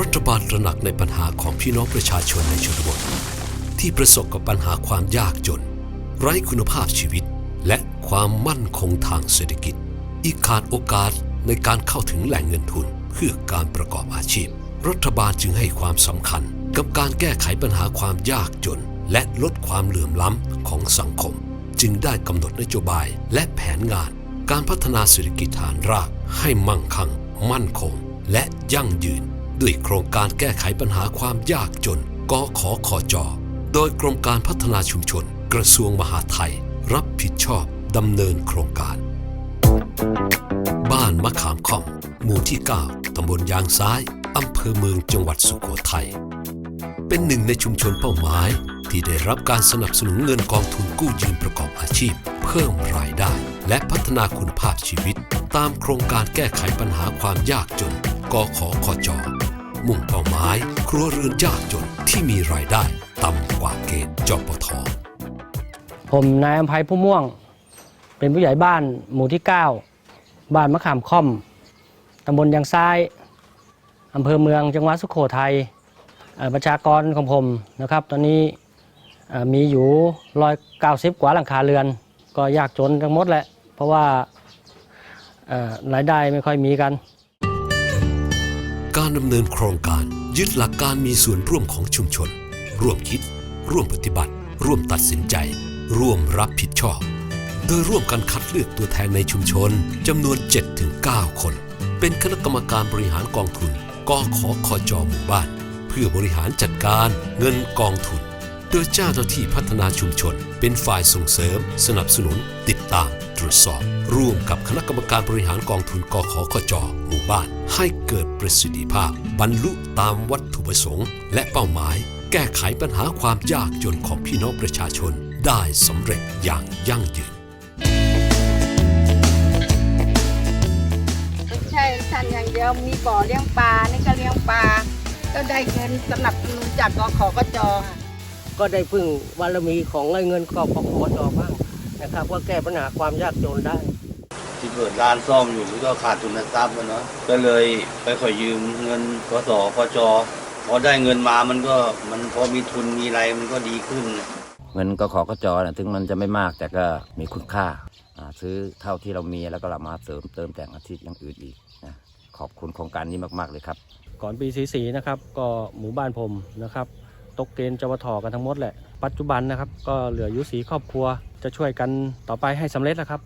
รัฐบาลตระหนักในปัญหาของพี่น้องประชาชนในชนบท ที่ประสบกับปัญหาความยากจน ไร้คุณภาพชีวิต และความมั่นคงทางเศรษฐกิจ อีกขาดโอกาสในการเข้าถึงแหล่งเงินทุนเพื่อการประกอบอาชีพ รัฐบาลจึงให้ความสำคัญกับการแก้ไขปัญหาความยากจน และลดความเหลื่อมล้ำของสังคม จึงได้กำหนดนโยบายและแผนงาน การพัฒนาเศรษฐกิจฐานรากให้มั่งคั่ง มั่นคง และยั่งยืน ด้วยโครงการแก้ไขปัญหาความยากจนกขคจโดยกรมการพัฒนาชุมชน กระทรวงมหาดไทย รับผิดชอบดำเนินโครงการ บ้านมะขามค่อม หมู่ที่ 9 ตำบลยางซ้ายอำเภอเมืองจังหวัดสุโขทัย เป็นหนึ่งในชุมชนเป้าหมาย ที่ได้รับการสนับสนุนเงินกองทุนกู้ยืมประกอบอาชีพ เพิ่มรายได้ และพัฒนาคุณภาพชีวิต ตามโครงการแก้ไขปัญหาความยากจนกขคจ มุ่งเป้าหมาย ครัวเรือนยากจนที่มีรายได้ต่ำกว่าเกณฑ์จปทผมนายอภัยผู้ม่วง เป็นผู้ใหญ่บ้านหมู่ที่ 9 บ้านมะขามค่อมตำบลยางซ้ายอำเภอเมืองจังหวัดสุโขทัยประชากรของผมนะครับ ตอนนี้มีอยู่ร้อยเก้าสิบกว่าหลังคาเรือน ก็ยากจนทั้งหมดแหละ เพราะว่ารายได้ไม่ค่อยมีกัน การดำเนินโครงการยึดหลักการมีส่วนร่วมของชุมชน ร่วมคิด ร่วมปฏิบัติ ร่วมตัดสินใจ ร่วมรับผิดชอบ โดยร่วมกันคัดเลือกตัวแทนในชุมชนจำนวน 7-9 คน เป็นคณะกรรมการบริหารกองทุนกขอคอจหมู่บ้าน เพื่อบริหารจัดการเงินกองทุน โดยเจ้าหน้าที่พัฒนาชุมชน เป็นฝ่ายส่งเสริม สนับสนุน ติดตาม ตรวจสอบ ร่วมกับคณะกรรมการบริหารกองทุนกขคจหมู่บ้าน ให้เกิดประสิทธิภาพ บรรลุตามวัตถุประสงค์ และเป้าหมาย แก้ไขปัญหาความยากจนของพี่น้องประชาชน ได้สำเร็จอย่างยั่งยืนไม่ใช่ท่านอย่างเดียวมีบ่อเลี้ยงปลานี่ก็เลี้ยงปลาก็ได้เงินสนับสนุนจากกขกจค่ะก็ได้พึ่งบารมีของเงินกอบของขอจอบ้าง นะครับว่าแก้ปัญหาความยากจนได้ ที่เปิดร้านซ่อมอยู่ก็ขาดทุนทรัพย์อะเนาะก็เลยไปขอยืมเงินกสพจพอได้เงินมามันก็มันพอมีทุนมีอะไรมันก็ดีขึ้นเงินก็ขอกระจอนะถึงมันจะไม่มากแต่ก็มีคุณค่าอ่าซื้อเท่าที่เรามีแล้วก็เรามาเสริมเติมแต่งอาชีพอย่างอื่นอีกนะขอบคุณโครงการนี้มาก ๆ เลยครับ ก่อนปีสีนะครับก็หมู่บ้านผมนะครับ ตกเกณฑ์จวทกันทั้งหมดแหละ ปัจจุบันนะครับ ก็เหลืออยู่สีครอบครัว จะช่วยกันต่อไปให้สำเร็จแล้วครับ